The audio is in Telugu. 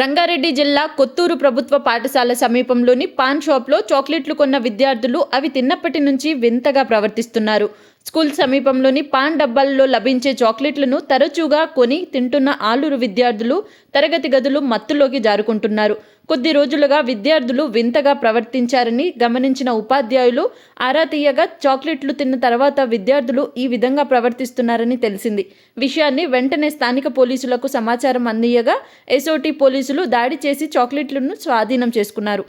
రంగారెడ్డి జిల్లా కొత్తూరు ప్రభుత్వ పాఠశాల సమీపంలోని పాన్ షాప్లో చాక్లెట్లు కొన్న విద్యార్థులు అవి తిన్నప్పటి నుంచి వింతగా ప్రవర్తిస్తున్నారు. స్కూల్ సమీపంలోని పాన్ డబ్బాల్లో లభించే చాక్లెట్లను తరచుగా కొని తింటున్న ఆలూరు విద్యార్థులు తరగతి గదులు మత్తులోకి జారుకుంటున్నారు. కొద్ది రోజులుగా విద్యార్థులు వింతగా ప్రవర్తించారని గమనించిన ఉపాధ్యాయులు ఆరా తీయగా చాక్లెట్లు తిన్న తర్వాత విద్యార్థులు ఈ విధంగా ప్రవర్తిస్తున్నారని తెలిసింది. విషయాన్ని వెంటనే స్థానిక పోలీసులకు సమాచారం అందియగా ఎస్ఓటి పోలీసులు దాడి చేసి చాక్లెట్లను స్వాధీనం చేసుకున్నారు.